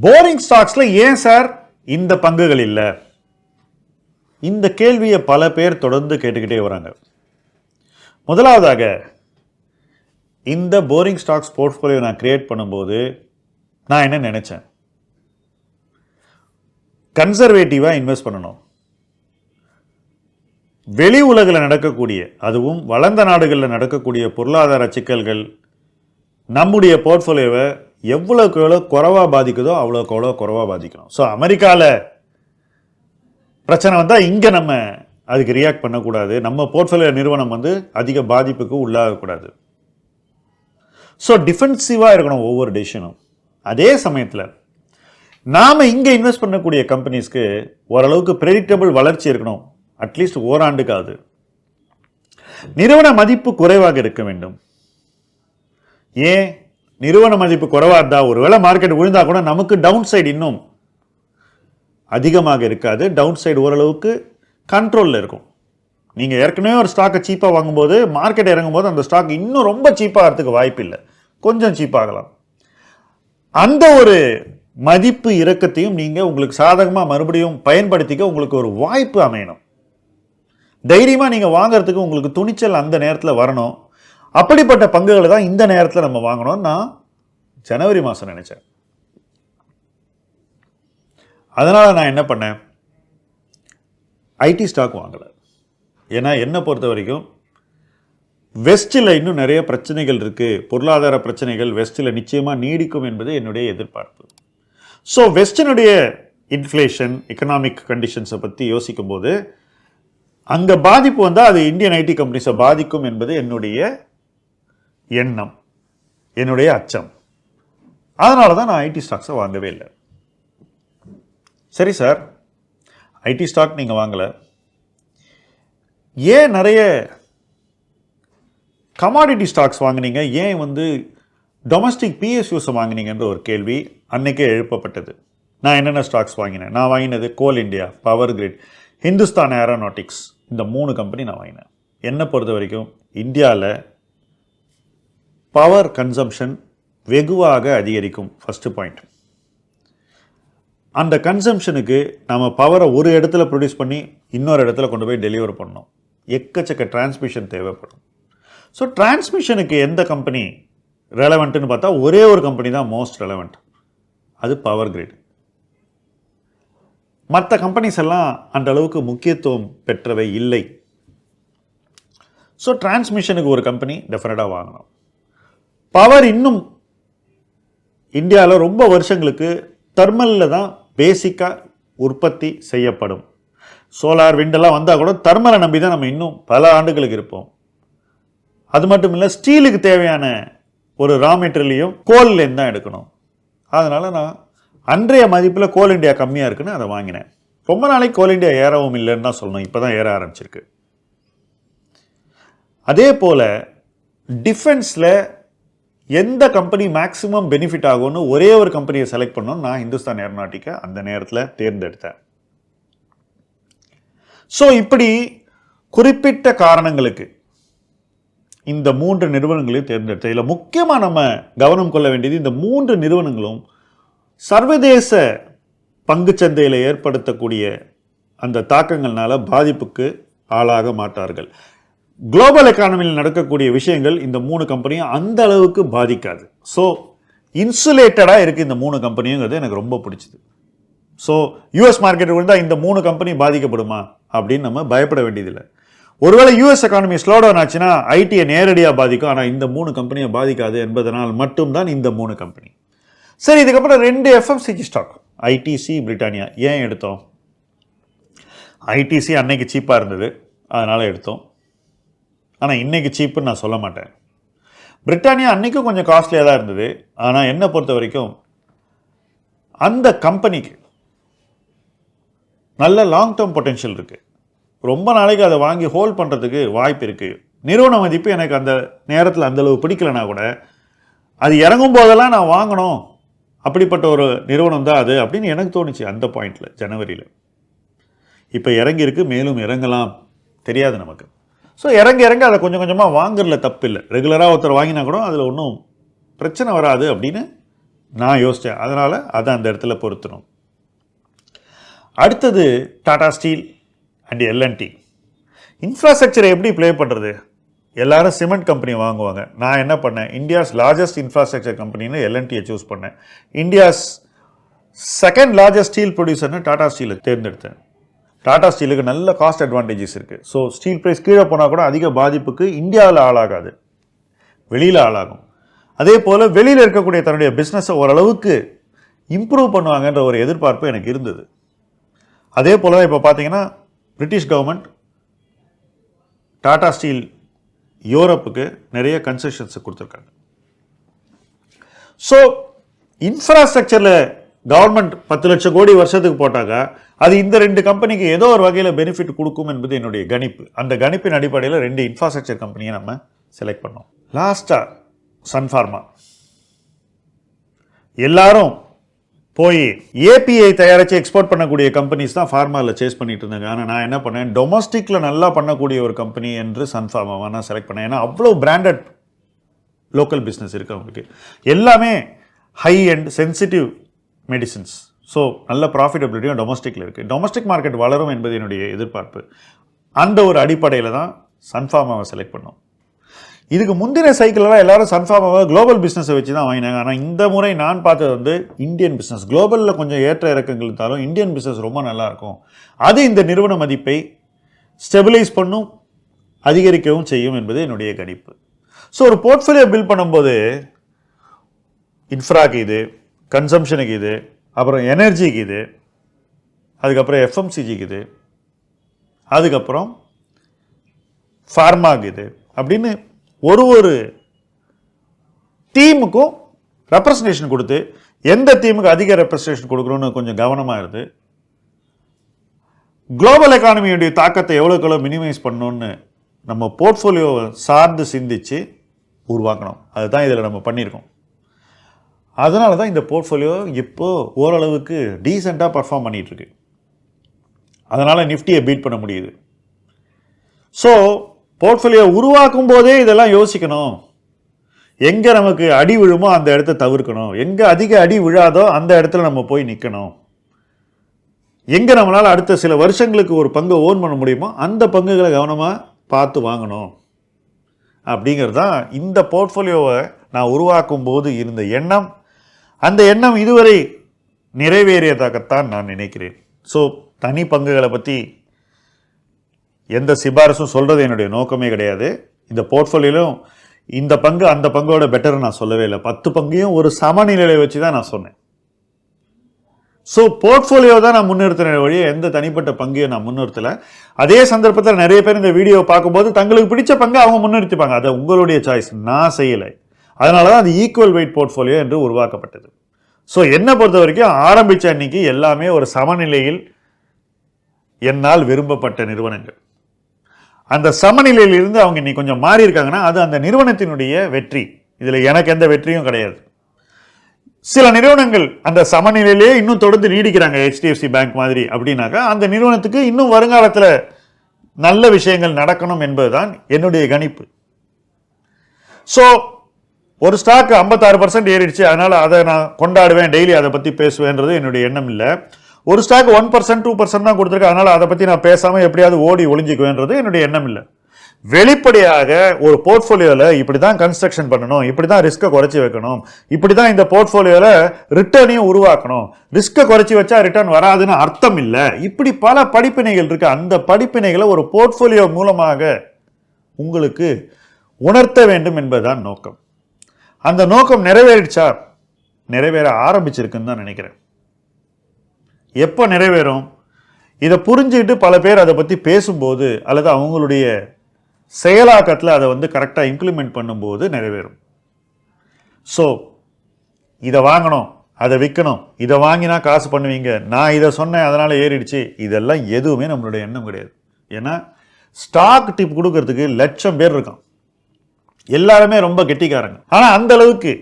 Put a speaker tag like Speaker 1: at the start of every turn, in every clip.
Speaker 1: Boring ஸ்டாக்ஸில் ஏன் sir இந்த பங்குகள் இல்லை? இந்த கேள்வியை பல பேர் தொடர்ந்து கேட்டுக்கிட்டே வராங்க. முதலாவதாக இந்த போரிங் ஸ்டாக்ஸ் போர்ட்ஃபோலியோ நான் கிரியேட் பண்ணும்போது நான் என்ன நினச்சேன்? கன்சர்வேட்டிவாக இன்வெஸ்ட் பண்ணணும். வெளி உலகில் நடக்கக்கூடிய அதுவும் வளர்ந்த நாடுகளில் நடக்கக்கூடிய பொருளாதார சிக்கல்கள் நம்முடைய போர்ட்ஃபோலியோவை எவ்வளோக்கு எவ்வளோ குறைவாக பாதிக்குதோ அவ்வளோக்கு எவ்வளோ குறைவாக பாதிக்கணும். ஸோ அமெரிக்காவில் பிரச்சனை வந்தால் இங்கே நம்ம அதுக்கு ரியாக்ட் பண்ணக்கூடாது. நம்ம போர்ட்ஃபோலியோ நிறுவனம் வந்து அதிக பாதிப்புக்கு உள்ளாகக்கூடாது. ஸோ டிஃபென்சிவாக இருக்கணும் ஒவ்வொரு டிசிஷனும் அதே சமயத்தில் நாம் இங்கே இன்வெஸ்ட் பண்ணக்கூடிய கம்பெனிஸ்க்கு ஓரளவுக்கு ப்ரெடிக்டபிள் வளர்ச்சி இருக்கணும். அட்லீஸ்ட் ஓராண்டுக்காவது. நிறுவன மதிப்பு குறைவாக இருக்க வேண்டும். ஏன்? நிறுவன மதிப்பு குறைவாக இருந்தால் ஒருவேளை மார்க்கெட் விழுந்தால் கூட நமக்கு டவுன் சைடு இன்னும் அதிகமாக இருக்காது. டவுன் சைடு ஓரளவுக்கு கண்ட்ரோலில் இருக்கும். நீங்கள் ஏற்கனவே ஒரு ஸ்டாக்கை சீப்பாக வாங்கும்போது மார்க்கெட் இறங்கும்போது அந்த ஸ்டாக் இன்னும் ரொம்ப சீப்பாகிறதுக்கு வாய்ப்பு இல்லை கொஞ்சம் சீப்பாகலாம் அந்த ஒரு மதிப்பு இறக்கத்தையும் நீங்கள் உங்களுக்கு சாதகமாக மறுபடியும் பயன்படுத்திக்க உங்களுக்கு ஒரு வாய்ப்பு அமையணும். தைரியமாக நீங்கள் வாங்கிறதுக்கு உங்களுக்கு துணிச்சல் அந்த நேரத்தில் வரணும். அப்படிப்பட்ட பங்குகளை தான் இந்த நேரத்தில் நம்ம வாங்கணும்னு நான் ஜனவரி மாதம் நினச்சேன். அதனால் நான் என்ன பண்ணேன்? ஐடி ஸ்டாக் வாங்கலை. ஏன்னா என்னை பொறுத்த வரைக்கும் வெஸ்ட்டில் இன்னும் நிறைய பிரச்சனைகள் இருக்குது பொருளாதார பிரச்சனைகள் வெஸ்ட்டில் நிச்சயமாக நீடிக்கும் என்பது என்னுடைய எதிர்பார்ப்பு. ஸோ வெஸ்டினுடைய இன்ஃப்ளேஷன் எக்கனாமிக் கண்டிஷன்ஸை பற்றி யோசிக்கும்போது அங்கே பாதிப்பு வந்தால் அது இந்தியன் ஐடி கம்பெனிஸை பாதிக்கும் என்பது என்னுடைய எண்ணம். என்னுடைய அச்சம். அதனால தான் நான் ஐடி ஸ்டாக்ஸை வாங்கவே இல்லை. சரி சார் ஐடி ஸ்டாக் நீங்கள் வாங்கலை. ஏன் நிறைய கமாடிட்டி ஸ்டாக்ஸ் வாங்குனீங்க? ஏன் வந்து டொமஸ்டிக் பிஎஸ்யூஸை வாங்கினீங்கன்ற ஒரு கேள்வி அன்றைக்கே எழுப்பப்பட்டது. நான் என்னென்ன ஸ்டாக்ஸ் வாங்கினேன்? நான் வாங்கினது Coal India power grid Hindustan Aeronautics இந்த மூணு கம்பெனி நான் வாங்கினேன். என்னை பொறுத்த வரைக்கும் இந்தியாவில் பவர் கன்சம்ஷன் வெகுவாக அதிகரிக்கும் ஃபஸ்ட்டு பாயிண்ட் அந்த கன்சம்ஷனுக்கு நம்ம பவரை ஒரு இடத்துல ப்ரொடியூஸ் பண்ணி இன்னொரு இடத்துல கொண்டு போய் டெலிவர் பண்ணோம் எக்கச்சக்க டிரான்ஸ்மிஷன் தேவைப்படும். ஸோ டிரான்ஸ்மிஷனுக்கு எந்த கம்பெனி ரெலவெண்ட்டுன்னு பார்த்தா ஒரே ஒரு கம்பெனி தான் மோஸ்ட் ரெலவெண்ட் அது பவர் கிரிட் மற்ற கம்பெனிஸ் எல்லாம் அந்த அளவுக்கு முக்கியத்துவம் பெற்றவை இல்லை. ஸோ டிரான்ஸ்மிஷனுக்கு ஒரு கம்பெனி டெஃபினட்டாக வாங்கணும். பவர் இன்னும் இந்தியாவில் ரொம்ப வருஷங்களுக்கு தர்மலில் தான் பேசிக்காக உற்பத்தி செய்யப்படும். சோலார் விண்டெல்லாம் வந்தால் கூட தர்மலை நம்பி தான் நம்ம இன்னும் பல ஆண்டுகளுக்கு இருப்போம். அது மட்டும் இல்லை ஸ்டீலுக்கு தேவையான ஒரு ரா மெட்டீரியலையும் கோல்லேருந்து தான் எடுக்கணும். அதனால் நான் அன்றைய மதிப்பில் கோல் இந்தியா கம்மியாக இருக்குன்னு அதை வாங்கினேன். ரொம்ப நாளைக்கு கோல் இந்தியா ஏறவும் இல்லைன்னு தான் சொல்லணும். இப்போ தான் ஏற ஆரம்பிச்சிருக்கு. அதே போல் டிஃபென்ஸில் எந்த கம்பெனி மேக்ஸிமம் பெனிஃபிட் ஆகும்னு ஒரே ஒரு கம்பெனியை செலக்ட் பண்ணணும் நான் ஹிந்துஸ்தான் ஏரோநாட்டிக்கை அந்த நேரத்தில் தேர்ந்தெடுத்தேன். ஸோ இப்படி குறிப்பிட்ட காரணங்களுக்கு இந்த மூன்று நிறுவனங்களையும் தேர்ந்தெடுத்தேன். இதில் முக்கியமாக நம்ம கவனம் கொள்ள வேண்டியது இந்த மூன்று நிறுவனங்களும் சர்வதேச பங்குச்சந்தையில் ஏற்படுத்தக்கூடிய அந்த தாக்கங்கள்னால பாதிப்புக்கு ஆளாக மாட்டார்கள். குளோபல் எக்கானமியில் நடக்கக்கூடிய விஷயங்கள் இந்த மூணு கம்பெனியும் அந்த அளவுக்கு பாதிக்காது. ஸோ இன்சுலேட்டடாக இருக்குது இந்த மூணு கம்பெனிங்கிறது எனக்கு ரொம்ப பிடிச்சிது. ஸோ யூஎஸ் மார்க்கெட் இருந்தால் இந்த மூணு கம்பெனி பாதிக்கப்படுமா? அப்படின்னு நம்ம பயப்பட வேண்டியதில்லை. ஒருவேளை யூஎஸ் எக்கானமி ஸ்லோ டவுன் ஆச்சுன்னா ஐடியை நேரடியாக பாதிக்கும். ஆனால் இந்த மூணு கம்பெனியை பாதிக்காது என்பதனால் மட்டும்தான் இந்த மூணு கம்பெனி சரி இதுக்கப்புறம் ரெண்டு எஃப்எம்சிஜி ஸ்டாக் ஐடிசி பிரிட்டானியா. ஏன் எடுத்தோம்? ஐடிசி அன்னைக்கு சீப்பாக இருந்தது. அதனால் எடுத்தோம். ஆனால் இன்றைக்கி சீப்புன்னு நான் சொல்ல மாட்டேன். பிரிட்டானியா அன்றைக்கும் கொஞ்சம் காஸ்ட்லியாக தான் இருந்தது. ஆனால் என்னை பொறுத்த வரைக்கும் அந்த கம்பெனிக்கு நல்ல லாங் டேர்ம் பொட்டென்ஷியல் இருக்குது ரொம்ப நாளைக்கு அதை வாங்கி ஹோல்ட் பண்ணுறதுக்கு வாய்ப்பு இருக்குது நிறுவன மதிப்பு எனக்கு அந்த நேரத்தில் அந்தளவு பிடிக்கலனா கூட அது இறங்கும் போதெல்லாம் நான் வாங்கணும். அப்படிப்பட்ட ஒரு நிறுவனம் தான் அது அப்படின்னு எனக்கு தோணுச்சு அந்த பாயிண்டில் ஜனவரியில். இப்போ இறங்கியிருக்கு மேலும் இறங்கலாம். தெரியாது நமக்கு. ஸோ இறங்க இறங்க அதை கொஞ்சம் கொஞ்சமாக வாங்குறதுல தப்பு இல்லை. ரெகுலராக ஒருத்தர் வாங்கினா கூட அதில் ஒன்றும் பிரச்சனை வராது அப்படின்னு நான் யோசித்தேன் அதனால் அதை அந்த இடத்துல பொருத்தணும். அடுத்தது Tata Steel and L and T இன்ஃப்ராஸ்ட்ரக்சரை எப்படி ப்ளே பண்ணுறது எல்லாரும் சிமெண்ட் கம்பெனி வாங்குவாங்க. நான் என்ன பண்ணேன்? இந்தியாஸ் லார்ஜஸ்ட் இன்ஃப்ராஸ்ட்ரக்சர் கம்பெனின்னு எல்என்டியை சூஸ் பண்ணேன். இந்தியாஸ் செகண்ட் லார்ஜஸ்ட் ஸ்டீல் ப்ரொடியூசர்னு டாடா ஸ்டீலை தேர்ந்தெடுத்தேன். டாடா ஸ்டீலுக்கு நல்ல காஸ்ட் அட்வான்டேஜஸ் இருக்குது ஸோ ஸ்டீல் ப்ரைஸ் கீழே போனால் கூட அதிக பாதிப்புக்கு இந்தியாவில் ஆளாகாது. வெளியில் ஆளாகும். அதே போல் வெளியில் இருக்கக்கூடிய தன்னுடைய பிஸ்னஸை ஓரளவுக்கு இம்ப்ரூவ் பண்ணுவாங்கன்ற ஒரு எதிர்பார்ப்பு எனக்கு இருந்தது. அதே போல் தான் இப்போ பார்த்தீங்கன்னா பிரிட்டிஷ் கவர்மெண்ட் டாடா ஸ்டீல் யூரோப்புக்கு நிறைய கன்செஷன்ஸை கொடுத்துருக்காங்க. ஸோ இன்ஃப்ராஸ்ட்ரக்சரில் கவர்மெண்ட் பத்து லட்சம் கோடி வருஷத்துக்கு போட்டாங்க அது இந்த ரெண்டு கம்பெனிக்கு ஏதோ ஒரு வகையில் பெனிஃபிட் கொடுக்கும் என்பது என்னுடைய கணிப்பு. அந்த கணிப்பின் அடிப்படையில் ரெண்டு இன்ஃப்ராஸ்ட்ரக்சர் கம்பெனியை நம்ம செலக்ட் பண்ணோம். லாஸ்ட்டாக சன்ஃபார்மா எல்லாரும் போய் ஏபிஐ தயாரித்து எக்ஸ்போர்ட் பண்ணக்கூடிய கம்பெனிஸ் தான் ஃபார்மாவில் சேஸ் பண்ணிட்டு இருந்தாங்க. ஆனால் நான் என்ன பண்ணேன்? டொமஸ்டிக்கில் நல்லா பண்ணக்கூடிய ஒரு கம்பெனி என்று சன்ஃபார்மாவை நான் செலக்ட் பண்ணேன். ஏன்னா அவ்வளோ பிராண்டட் லோக்கல் பிஸ்னஸ் இருக்குது அவங்களுக்கு. எல்லாமே high and sensitive medicines so நல்ல ப்ராஃபிட்டபிலிட்டியும் டொமஸ்டிக்கில் இருக்குது டொமஸ்டிக் மார்க்கெட் வளரும் என்பது என்னுடைய எதிர்பார்ப்பு. அந்த ஒரு அடிப்படையில் தான் சன்ஃபார்மாவை செலக்ட் பண்ணோம். இதுக்கு முந்தின சைக்கிளெல்லாம் எல்லாரும் சன்ஃபார்மாவை குளோபல் பிஸ்னஸை வச்சு தான் வாங்கினாங்க. ஆனால் இந்த முறை நான் பார்த்தது வந்து இந்தியன் பிஸ்னஸ் குளோபலில் கொஞ்சம் ஏற்ற இறக்கங்கள் இருந்தாலும் இந்தியன் பிஸ்னஸ் ரொம்ப நல்லாயிருக்கும் அது இந்த நிறுவன மதிப்பை ஸ்டெபிலைஸ் பண்ணும் அதிகரிக்கவும் செய்யும் என்பது என்னுடைய கணிப்பு. ஸோ ஒரு போர்ட்ஃபோலியோ பில்ட் பண்ணும்போது இன்ஃப்ராக்கு இது கன்சம்ஷனுக்கு இது அப்புறம் எனர்ஜிக்கு இது அதுக்கப்புறம் எஃப்எம்சிஜிக்கு இது அதுக்கப்புறம் ஃபார்மாக்கு இது அப்படின்னு ஒரு ஒரு டீமுக்கும் ரெப்ரசன்டேஷன் கொடுத்து எந்த டீமுக்கு அதிக ரெப்ரசன்டேஷன் கொடுக்கணும்னு கொஞ்சம் கவனமாக இருந்து குளோபல் எக்கானமியுடைய தாக்கத்தை எவ்வளோக்கு எவ்வளோ மினிமைஸ் பண்ணணும்னு நம்ம போர்ட்ஃபோலியோவை சார்ந்து சிந்திச்சு உருவாக்கணும். அதுதான் இதில் நம்ம பண்ணியிருக்கோம். அதனால தான் இந்த போர்ட்ஃபோலியோ இப்போது ஓரளவுக்கு டீசெண்டாக பர்ஃபார்ம் பண்ணிகிட்ருக்கு அதனால் நிஃப்டியை பீட் பண்ண முடியுது. ஸோ போர்ட்ஃபோலியோ உருவாக்கும் போதே இதெல்லாம் யோசிக்கணும். எங்கே நமக்கு அடி விழுமோ அந்த இடத்த தவிர்க்கணும். எங்கே அதிக அடி விழாதோ அந்த இடத்துல நம்ம போய் நிற்கணும் எங்கே நம்மளால் அடுத்த சில வருஷங்களுக்கு ஒரு பங்கை ஓன் பண்ண முடியுமோ அந்த பங்குகளை கவனமாக பார்த்து வாங்கணும். அப்படிங்கிறது தான் இந்த போர்ட்ஃபோலியோவை நான் உருவாக்கும் போது இருந்த எண்ணம். அந்த எண்ணம் இதுவரை நிறைவேறியதாகத்தான் நான் நினைக்கிறேன். ஸோ தனி பங்குகளை பற்றி எந்த சிபாரிசும் சொல்கிறது என்னுடைய நோக்கமே கிடையாது. இந்த போர்ட்ஃபோலியோலும் இந்த பங்கு அந்த பங்கோட பெட்டர் நான் சொல்லவே இல்லை. பத்து பங்கையும் ஒரு சமநிலையை வச்சு தான் நான் சொன்னேன். ஸோ போர்ட்ஃபோலியோ தான் நான் முன்னிறுத்தின வழியே எந்த தனிப்பட்ட பங்கையும் நான் முன்னிறுத்தலை. அதே சந்தர்ப்பத்தில் நிறைய பேர் இந்த வீடியோவை பார்க்கும்போது தங்களுக்கு பிடிச்ச பங்கு அவங்க முன்னிறுத்திப்பாங்க. அதை உங்களுடைய சாய்ஸ் நான் செய்யலை. அதனால தான் அது ஈக்குவல் வெயிட் போர்ட்ஃபோலியோ என்று உருவாக்கப்பட்டது. ஸோ என்னை பொறுத்த வரைக்கும் ஆரம்பித்த அன்னைக்கு எல்லாமே ஒரு சமநிலையில் என்னால் விரும்பப்பட்ட நிறுவனங்கள். அந்த சமநிலையிலிருந்து அவங்க இன்னைக்கு கொஞ்சம் மாறி இருக்காங்கன்னா அது அந்த நிறுவனத்தினுடைய வெற்றி. இதில் எனக்கு எந்த வெற்றியும் கிடையாது. சில நிறுவனங்கள் அந்த சமநிலையிலேயே இன்னும் தொடர்ந்து நீடிக்கிறாங்க ஹெச்டிஎஃப்சி பேங்க் மாதிரி அப்படின்னாக்கா அந்த நிறுவனத்துக்கு இன்னும் வருங்காலத்தில் நல்ல விஷயங்கள் நடக்கணும் என்பதுதான் என்னுடைய கணிப்பு. ஸோ ஒரு ஸ்டாக் ஐம்பத்தாறு பர்சன்ட் ஏறிடுச்சு. அதனால் அதை நான் கொண்டாடுவேன் டெய்லி அதை பற்றி பேசுவேன்றது என்னுடைய எண்ணம் இல்லை. ஒரு stock one percent two percent தான் கொடுத்துருக்கேன் அதனால் அதை பற்றி நான் பேசாமல் எப்படியாவது ஓடி ஒளிஞ்சிக்குவேன்றது என்னுடைய எண்ணம் இல்லை. வெளிப்படையாக ஒரு போர்ட்ஃபோலியோவில் இப்படி தான் கன்ஸ்ட்ரக்ஷன் பண்ணணும் இப்படி தான் ரிஸ்க்கை குறைச்சி வைக்கணும் இப்படி தான் இந்த போர்ட்ஃபோலியோவில் ரிட்டர்னையும் உருவாக்கணும். ரிஸ்க்கை குறைச்சி வச்சா ரிட்டர்ன் வராதுன்னு அர்த்தம் இல்லை. இப்படி பல படிப்பினைகள் இருக்கு. அந்த படிப்பினைகளை ஒரு போர்ட்ஃபோலியோ மூலமாக உங்களுக்கு உணர்த்த வேண்டும் என்பதுதான் நோக்கம். அந்த நோக்கம் நிறைவேறிடுச்சா? நிறைவேற ஆரம்பிச்சிருக்குன்னு தான் நினைக்கிறேன். எப்போ நிறைவேறும்? இதை புரிஞ்சுக்கிட்டு பல பேர் அதை பற்றி பேசும்போது அல்லது அவங்களுடைய செயலாக்கத்தில் அதை வந்து கரெக்டாக இம்ப்ளிமெண்ட் பண்ணும்போது நிறைவேறும். ஸோ இதை வாங்கணும் அதை விற்கணும் இதை வாங்கினா காசு பண்ணுவீங்க. நான் இதை சொன்னேன் அதனால் ஏறிடுச்சு. இதெல்லாம் எதுவுமே நம்மளுடைய எண்ணம் கிடையாது. ஏன்னா ஸ்டாக் டிப் கொடுக்கறதுக்கு லட்சம் பேர் இருக்கான். எல்லாருமே ரொம்ப கெட்டிக்காரங்க. ஆனால் அந்த அளவுக்கு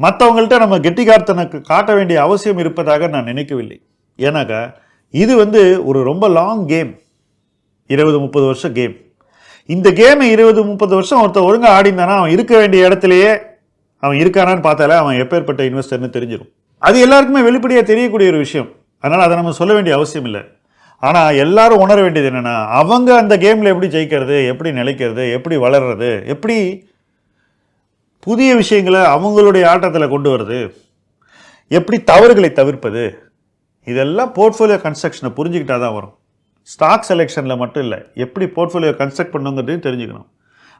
Speaker 1: மற்றவங்கள்ட்ட நம்ம கெட்டிக்காரத்தனுக்கு காட்ட வேண்டிய அவசியம் இருப்பதாக நான் நினைக்கவில்லை. ஏன்னாக்கா இது வந்து ஒரு ரொம்ப லாங் கேம் இருபது முப்பது வருஷம் கேம் இந்த கேமை இருபது முப்பது வருஷம் ஒருத்தர் ஒழுங்காக ஆடிந்தானா அவன் இருக்க வேண்டிய இடத்துலையே அவன் இருக்கானான்னு பார்த்தாலே அவன் எப்பேற்பட்ட இன்வெஸ்டர்னு தெரிஞ்சிடும் அது எல்லாருக்குமே வெளிப்படையாக தெரியக்கூடிய ஒரு விஷயம். அதனால் அதை நம்ம சொல்ல வேண்டிய அவசியம் இல்லை. ஆனால் எல்லாரும் உணர வேண்டியது என்னென்னா அவங்க அந்த கேமில் எப்படி ஜெயிக்கிறது எப்படி நிலைக்கிறது எப்படி வளர்றது எப்படி புதிய விஷயங்களை அவங்களுடைய ஆட்டத்தில் கொண்டு வருது. எப்படி தவறுகளை தவிர்ப்பது? இதெல்லாம் போர்ட்ஃபோலியோ கன்ஸ்ட்ரக்ஷனை புரிஞ்சுக்கிட்டா தான் வரும். ஸ்டாக் செலெக்ஷனில் மட்டும் இல்லை எப்படி போர்ட்ஃபோலியோ கன்ஸ்ட்ரக்ட் பண்ணுங்கிறதையும் தெரிஞ்சுக்கணும்.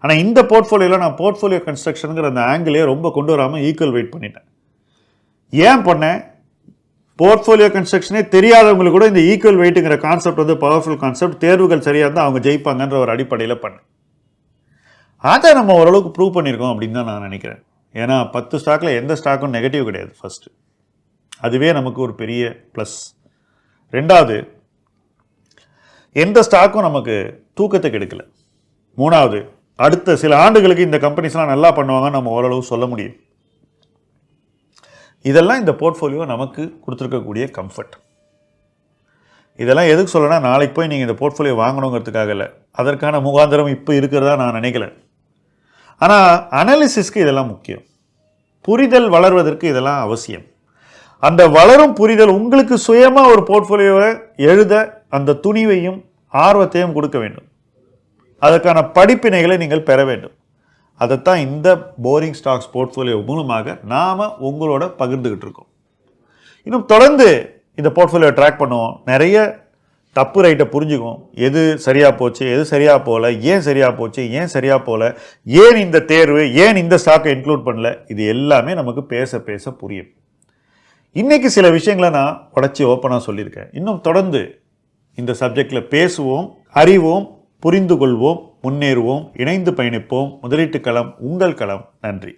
Speaker 1: ஆனால் இந்த போர்ட்ஃபோலியோவில் நான் போர்ட்ஃபோலியோ கன்ஸ்ட்ரக்ஷனுங்கிற அந்த ஆங்கிளே ரொம்ப கொண்டு வராமல் ஈக்குவல் வெயிட் பண்ணிட்டேன். ஏன் பண்ணேன்? போர்ட்ஃபோலியோ கன்ஸ்ட்ரக்ஷனே தெரியாதவங்களுக்கு கூட இந்த ஈக்குவல் வெயிட்டுங்கிற கான்செப்ட் வந்து பவர்ஃபுல் கான்செப்ட் தேர்வுகள் சரியாக இருந்தால் அவங்க ஜெயிப்பாங்கன்ற ஒரு அடிப்படையில் பண்ணேன். அதை நம்ம ஓரளவுக்கு ப்ரூவ் பண்ணியிருக்கோம் அப்படின்னு தான் நான் நினைக்கிறேன். ஏன்னா பத்து ஸ்டாக்கில் எந்த ஸ்டாக்கும் நெகட்டிவ் கிடையாது ஃபஸ்ட்டு அதுவே நமக்கு ஒரு பெரிய ப்ளஸ் ரெண்டாவது எந்த ஸ்டாக்கும் நமக்கு தூக்கத்தை கெடுக்கல. மூணாவது அடுத்த சில ஆண்டுகளுக்கு இந்த கம்பெனிஸ்லாம் நல்லா பண்ணுவாங்கன்னு நம்ம ஓரளவு சொல்ல முடியும். இதெல்லாம் இந்த போர்ட்ஃபோலியோ நமக்கு கொடுத்துருக்கக்கூடிய கம்ஃபர்ட் இதெல்லாம் எதுக்கு சொல்லணும்னா நாளைக்கு போய் நீங்கள் இந்த போர்ட்ஃபோலியோ வாங்கணுங்கிறதுக்காக இல்லை. அதற்கான முகாந்திரம் இப்போ இருக்கிறதா நான் நினைக்கல. ஆனால் அனாலிசிஸ்க்கு இதெல்லாம் முக்கியம். புரிதல் வளர்வதற்கு இதெல்லாம் அவசியம். அந்த வளரும் புரிதல் உங்களுக்கு சுயமாக ஒரு போர்ட்ஃபோலியோவை எழுத அந்த துணிவையும் ஆர்வத்தையும் கொடுக்க வேண்டும். அதற்கான படிப்பினைகளை நீங்கள் பெற வேண்டும். அதைத்தான் இந்த போரிங் ஸ்டாக்ஸ் போர்ட்ஃபோலியோ மூலமாக நாம் உங்களோட பகிர்ந்துக்கிட்டு இருக்கோம். இன்னும் தொடர்ந்து இந்த போர்ட்ஃபோலியோ ட்ராக் பண்ணுவோம். நிறைய தப்பு ரைட்டை புரிஞ்சுக்கும். எது சரியாக போச்சு எது சரியாக போகல ஏன் சரியாக போச்சு ஏன் சரியாக போகல ஏன் இந்த தேர்வு ஏன் இந்த ஸ்டாக்கை இன்க்ளூட் பண்ணல இது எல்லாமே நமக்கு பேச பேச புரியும். இன்றைக்கி சில விஷயங்களை நான் உடச்சி ஓப்பனாக சொல்லியிருக்கேன். இன்னும் தொடர்ந்து இந்த சப்ஜெக்டில் பேசுவோம் அறிவோம் புரிந்து கொள்வோம் முன்னேறுவோம் இணைந்து பயணிப்போம். முதலீட்டு களம் உங்கள் களம். நன்றி.